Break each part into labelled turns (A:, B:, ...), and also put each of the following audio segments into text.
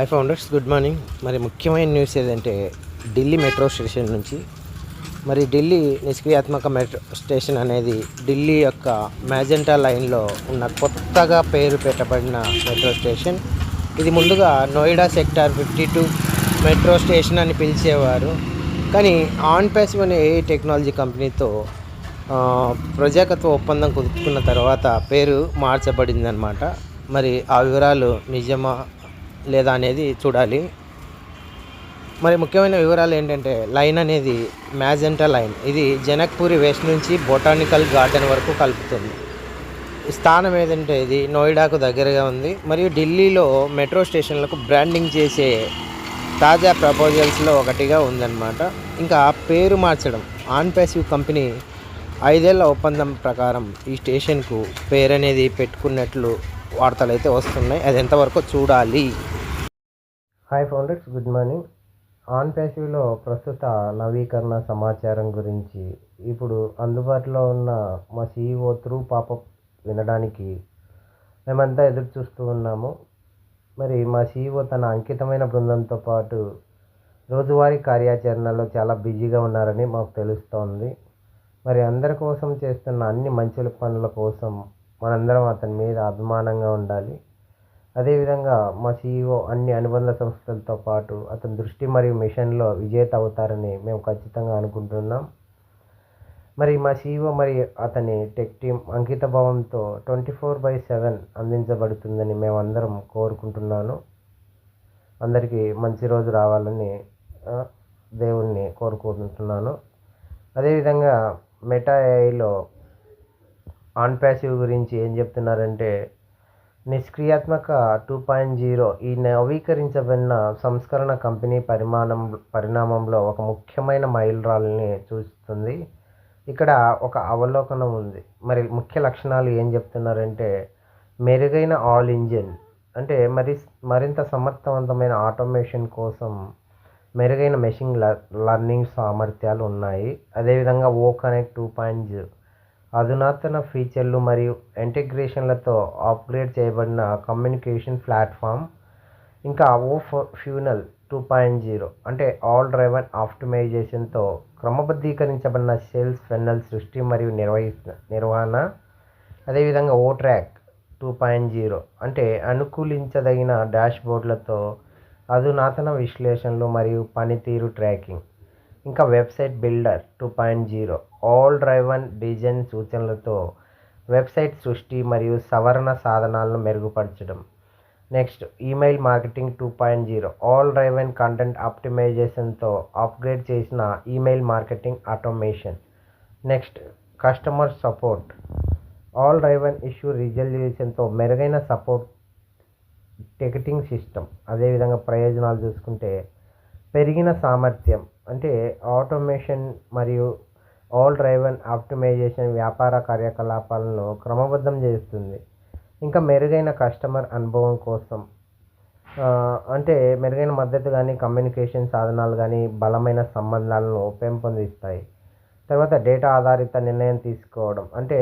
A: I founders good morning మరి ముఖ్యమైన news ఏదంటే ఢిల్లీ మెట్రో స్టేషన్ నుంచి మరి ఢిల్లీ నిష్క్రియాత్మక మెట్రో స్టేషన్ అనేది ఢిల్లీ యొక్క మ్యాజెంటా లైన్లో ఉన్న కొత్తగా పేరు పెట్టబడిన మెట్రో స్టేషన్ ఇది ముందుగా Noida sector fifty two metro station అని పిలిచేవారు. కానీ ఆన్ ప్యాసివ్ అనే ఏ టెక్నాలజీ కంపెనీతో ప్రజాకత్వ ఒప్పందం కుదుర్చుకున్న తర్వాత పేరు మార్చబడిందనమాట మరి ఆ వివరాలు నిజమా లేదా అనేది చూడాలి. మరి ముఖ్యమైన వివరాలు ఏంటంటే లైన్ అనేది మ్యాజెంటా లైన్. ఇది జనక్పూరి వెస్ట్ నుంచి బొటానికల్ గార్డెన్ వరకు కలుపుతుంది. స్థానం ఏదంటే ఇది నోయిడాకు దగ్గరగా ఉంది. మరియు ఢిల్లీలో మెట్రో స్టేషన్లకు బ్రాండింగ్ చేసే తాజా ప్రపోజల్స్లో ఒకటిగా ఉందన్నమాట. ఇంకా పేరు మార్చడం ఆన్ ప్యాసివ్ కంపెనీ ఐదేళ్ళ ఒప్పందం ప్రకారం ఈ స్టేషన్కు పేరు అనేది పెట్టుకున్నట్లు వార్తలు అయితే వస్తున్నాయి. అది ఎంతవరకు చూడాలి? హాయ్ ఫౌండర్స్ గుడ్ మార్నింగ్ ఆన్ ప్యాసివ్లో ప్రస్తుత నవీకరణ సమాచారం గురించి ఇప్పుడు అందుబాటులో ఉన్న మా సిఇఓ త్రూ పాపప్ వినడానికి మేమంతా ఎదురు చూస్తూ ఉన్నాము. మరి మా సిఇఓ తన అంకితమైన బృందంతో పాటు రోజువారీ కార్యాచరణలో చాలా బిజీగా ఉన్నారని మాకు తెలుస్తోంది. మరి అందరి కోసం చేస్తున్న అన్ని మంచి పనుల కోసం మనందరం అతని మీద అభిమానంగా ఉండాలి. అదేవిధంగా మా సీఈఓ అన్ని అనుబంధ సంస్థలతో పాటు అతని దృష్టి మరియు మిషన్లో విజేత అవుతారని మేము ఖచ్చితంగా అనుకుంటున్నాం. మరి మా సీఈఓ మరి అతని టెక్ టీం అంకిత భావంతో ట్వంటీ ఫోర్ బై సెవెన్ అందించబడుతుందని మేమందరం కోరుకుంటున్నాను. అందరికీ మంచి రోజు రావాలని దేవుణ్ణి కోరుకుంటున్నాను. అదేవిధంగా మెటా ఏఐలో ఆన్ ప్యాసివ్ గురించి ఏం చెప్తున్నారంటే నిష్క్రియాత్మక టూ పాయింట్ జీరో ఈ నవీకరించబడిన సంస్కరణ కంపెనీ పరిమాణం పరిణామంలో ఒక ముఖ్యమైన మైలురాళ్ళని చూస్తుంది. ఇక్కడ ఒక అవలోకనం ఉంది. మరి ముఖ్య లక్షణాలు ఏం చెప్తున్నారంటే మెరుగైన ఆల్ ఇంజిన్ అంటే మరి మరింత సమర్థవంతమైన ఆటోమేషన్ కోసం మెరుగైన మెషిన్ లర్నింగ్ సామర్థ్యాలు ఉన్నాయి. అదేవిధంగా O connect two point zero అధునాతన ఫీచర్లు మరియు ఇంటిగ్రేషన్లతో అప్గ్రేడ్ చేయబడిన కమ్యూనికేషన్ ప్లాట్ఫామ్ ఇంకా O funnel two point zero అంటే ఆల్ డ్రైవర్ ఆప్టిమైజేషన్తో క్రమబద్ధీకరించబడిన సేల్స్ ఫెన్నల్ సృష్టి మరియు నిర్వహి నిర్వహణ. అదేవిధంగా O track two point zero అంటే అనుకూలించదగిన డాష్బోర్డ్లతో అధునాతన విశ్లేషణలు మరియు పనితీరు ట్రాకింగ్. ఇంకా website builder two point zero. AI driven design సూచనలతో వెబ్సైట్ సృష్టి మరియు సవరణ సాధనాలను మెరుగుపరచడం. Next email marketing two point zero. AI driven content ఆప్టిమైజేషన్తో upgrade చేసిన email marketing automation. Next customer support. AI driven issue రిజల్యూషన్తో మెరుగైన సపోర్ట్ టికెటింగ్ సిస్టమ్. అదేవిధంగా ప్రయోజనాలు చూసుకుంటే పెరిగిన సామర్థ్యం. అంటే ఆటోమేషన్ మరియు ఆల్ డ్రైవన్ ఆప్టిమైజేషన్ వ్యాపార కార్యకలాపాలను క్రమబద్ధం చేస్తుంది. ఇంకా మెరుగైన కస్టమర్ అనుభవం కోసం అంటే మెరుగైన మద్దతు కానీ కమ్యూనికేషన్ సాధనాలు కానీ బలమైన సంబంధాలను పెంపొందిస్తాయి. తర్వాత డేటా ఆధారిత నిర్ణయం తీసుకోవడం అంటే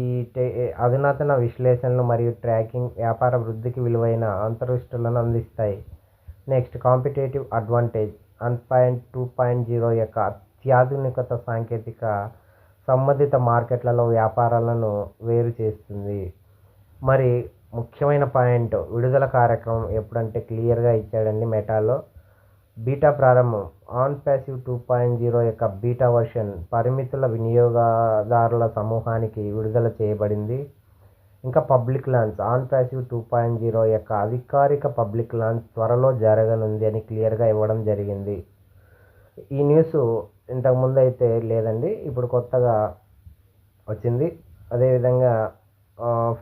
A: ఈ టే అధునాతన విశ్లేషణలు మరియు ట్రాకింగ్ వ్యాపార వృద్ధికి విలువైన అంతర్దృష్టులను అందిస్తాయి. Next competitive advantage one point two point zero యొక్క అత్యాధునికత సాంకేతిక సంబంధిత మార్కెట్లలో వ్యాపారాలను వేరు చేస్తుంది. మరి ముఖ్యమైన పాయింట్ విడుదల కార్యక్రమం ఎప్పుడంటే క్లియర్గా ఇచ్చాడండి మెటాలో. బీటా ప్రారంభం OnPassive two point zero యొక్క బీటా వర్షన్ పరిమితుల వినియోగదారుల సమూహానికి విడుదల చేయబడింది. ఇంకా public launch OnPassive two point zero యొక్క అధికారిక పబ్లిక్ లాంచ్ త్వరలో జరగనుంది అని క్లియర్గా ఇవ్వడం జరిగింది. ఈ న్యూస్ ఇంతకుముందు అయితే లేదండి ఇప్పుడు కొత్తగా వచ్చింది. అదేవిధంగా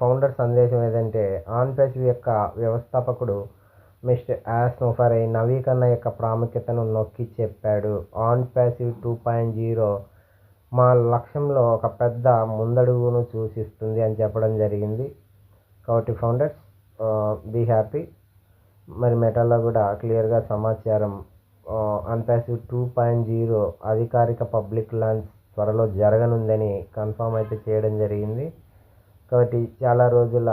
A: ఫౌండర్ సందేశం ఏదంటే ఆన్ ప్యాసివ్ యొక్క వ్యవస్థాపకుడు మిస్టర్ యాస్నోఫరై నవీకరణ యొక్క ప్రాముఖ్యతను నొక్కి చెప్పాడు. OnPassive two point zero మా లక్ష్యంలో ఒక పెద్ద ముందడుగును సూచిస్తుంది అని చెప్పడం జరిగింది. కాబట్టి ఫౌండర్స్ బీ హ్యాపీ మరి మెటాలో కూడా క్లియర్గా సమాచారం అన్పాసివ్ టూ పాయింట్ జీరో అధికారిక పబ్లిక్ లాంచ్ త్వరలో జరగనుందని కన్ఫామ్ అయితే చేయడం జరిగింది. కాబట్టి చాలా రోజుల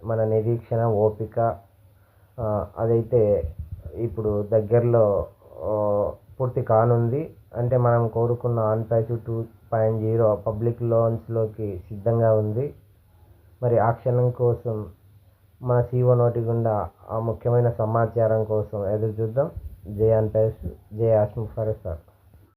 A: మన నిరీక్షణ ఓపిక అదైతే ఇప్పుడు దగ్గరలో పూర్తి కానుంది. అంటే మనం కోరుకున్న OnPassive two point zero public లోన్స్లోకి సిద్ధంగా ఉంది. మరి ఆ క్షణం కోసం మన సీఓ నోటి గుండా ఆ ముఖ్యమైన సమాచారం కోసం ఎదురు చూద్దాం జే ఆన్ ప్యాసివ్ జే ఆస్మ్ ఫర్ సార్.